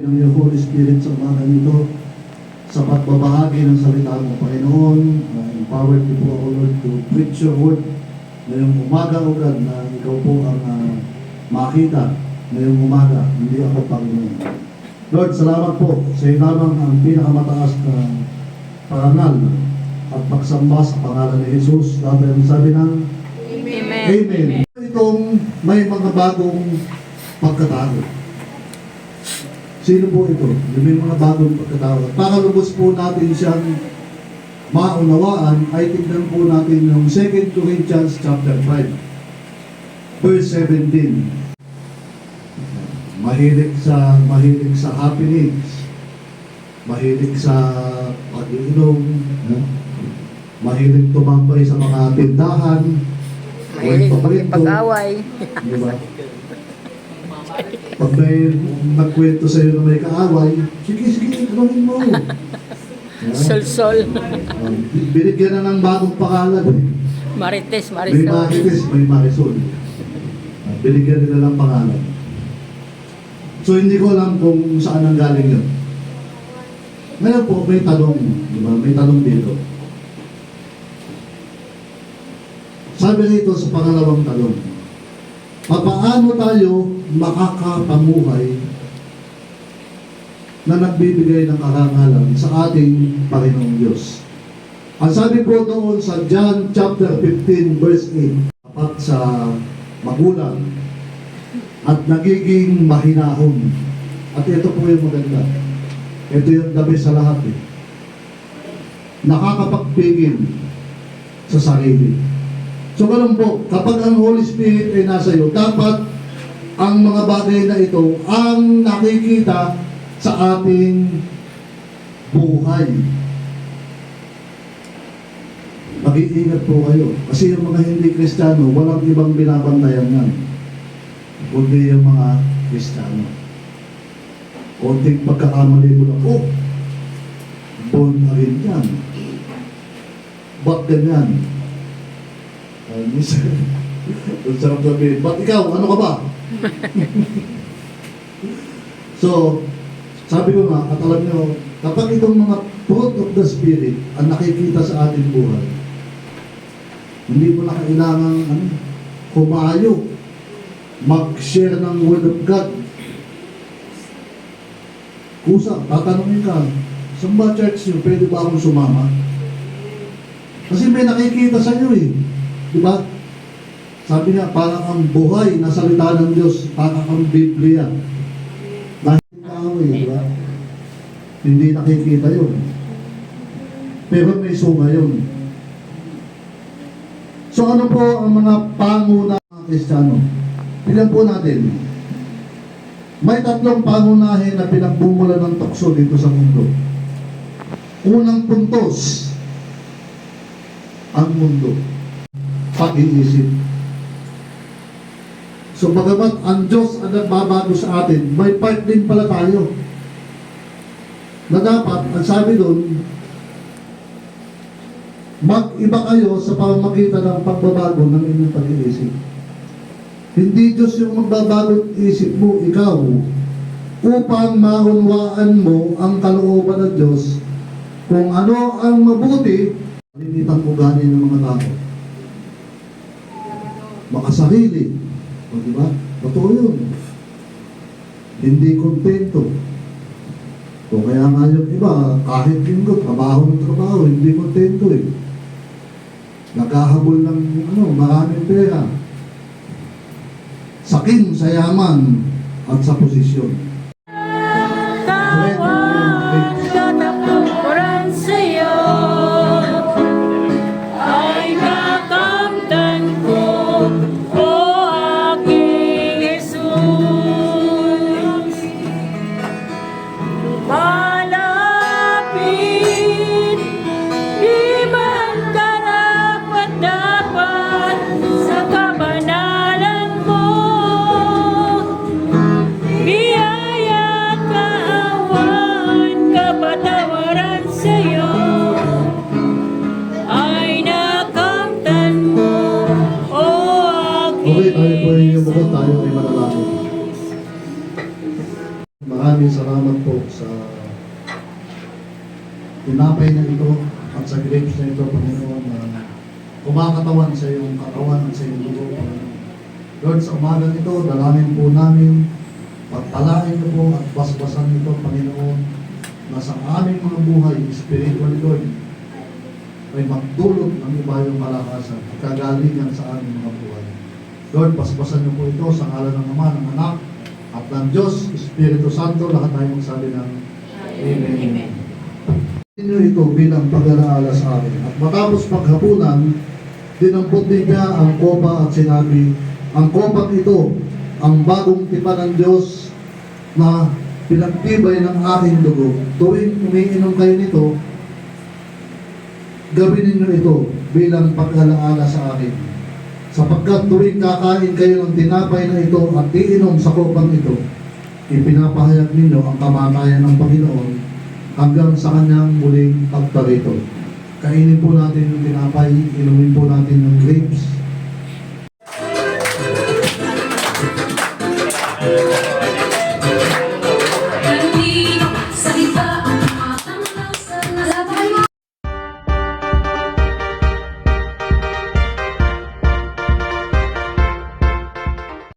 ng iyong Holy Spirit sa umaga nito sa pagbabahagi ng salita mo, Panginoon. Uh, empowered you po, O Lord, to preach your word ngayong umaga, O God, na ikaw po ang uh, makita ngayong umaga, hindi ako, Panginoon. Lord, salamat po sa iyo lamang ang pinakamataas na parangal at pagsamba sa pangalan ni Jesus. Dahil ang sabi ng Amen. Amen. Itong may mga bagong pagkatao. Sino po ito? Yung may mga bagong pagkatao. Para lubos po natin siyang maunawaan, ay tignan po natin yung 2 Corinthians chapter 5, verse 17. Mahilig sa mahilig sa happenings, mahilig sa pag-iinom, no? mahilig tumambay sa mga tindahan, Mahilig pag-away. Di ba? Pag may nagkwento sa iyo na may kaaway, sige, sige, tanongin mo. Yan. Sol-sol. Um, binigyan na ng bagong pangalan. eh. Marites, May Marisol. Marites, may Marisol. Uh, binigyan nila ng pangalan. So hindi ko alam kung saan ang galing yun. Ngayon po, may tanong. Di ba? May tanong dito. Sabi rito sa pangalawang tanong, papaano tayo makakapamuhay na nagbibigay ng karangalan sa ating Panginoong Diyos? Ang sabi po doon sa John chapter 15 verse 8, dapat sa magulang at nagiging mahinahon. At ito po yung maganda. Ito yung gabi sa lahat eh. Nakakapagpigil sa sarili. So ganun po, kapag ang Holy Spirit ay nasa iyo, dapat ang mga bagay na ito ang nakikita sa ating buhay. Mag-iingat po kayo. Kasi yung mga hindi Kristiyano, walang ibang binabantayan yan. Kundi yung mga Kristiyano. Konting pagkakamali mo lang, oh, born again yan. Ba't ganyan? Uh, minsan, ang sarap sabihin, ba't ikaw, ano ka ba? so, sabi ko nga, at alam nyo, kapag itong mga fruit of the Spirit ang nakikita sa ating buhay, hindi mo na kailangan ano, kumayo, mag-share ng Word of God. Kusa, tatanungin ka, saan ba church nyo? Pwede ba akong sumama? Kasi may nakikita sa iyo eh. Di ba? Sabi niya, parang ang buhay na salita ng Diyos, parang ang Biblia. Dahil tao eh, di ba? Hindi nakikita yun. Pero may sunga yun. So ano po ang mga panguna ng Kristiyano? Tignan po natin. May tatlong pangunahin na pinagbumula ng tukso dito sa mundo. Unang puntos, ang mundo. Pag-iisip. So bagamat ang Diyos ang nagbabago sa atin, may part din pala tayo. Na dapat, ang sabi doon, mag-iba kayo sa pamamagitan ng pagbabago ng inyong pag-iisip. Hindi Diyos yung magbabago isip mo, ikaw, upang maunwaan mo ang kalooban ng Diyos kung ano ang mabuti, limitan ugali ng mga tao. Makasarili. O di ba? Totoo yun. Hindi kontento. O kaya nga yung iba, kahit linggo, trabaho ng trabaho, hindi kontento eh. Naghahabol ng ano, maraming pera. Sakin sa yaman at sa posisyon. Maraming salamat po sa tinapay na ito at sa grapes na ito, Panginoon, na kumakatawan sa iyong katawan at sa iyong dugo, Panginoon. Lord, sa umagang ito, dalangin po namin, pagpalain niyo po at basbasan ito, Panginoon, na sa aming mga buhay, spiritual Lord, ay magdulot ng iba yung kalakasan at kagalingan sa aming mga buhay. Lord, basbasan niyo po ito sa ngalan ng Ama, ng Anak, at ng Diyos, Espiritu Santo, lahat tayo magsabi ng Amen. Amen. Inyo ito bilang pag-alaala sa akin. At matapos paghapunan, dinampot din niya ang kopa at sinabi, ang kopang ito, ang bagong tipan ng Diyos na pinagtibay ng aking dugo. Tuwing umiinom kayo nito, gawin ninyo ito bilang pag-alaala sa akin. Sapagkat tuwing kakain kayo ng tinapay na ito at iinom sa kopang ito, ipinapahayag ninyo ang kamatayan ng Panginoon hanggang sa kanyang muling pagparito. Kainin po natin yung tinapay, inumin po natin yung grapes,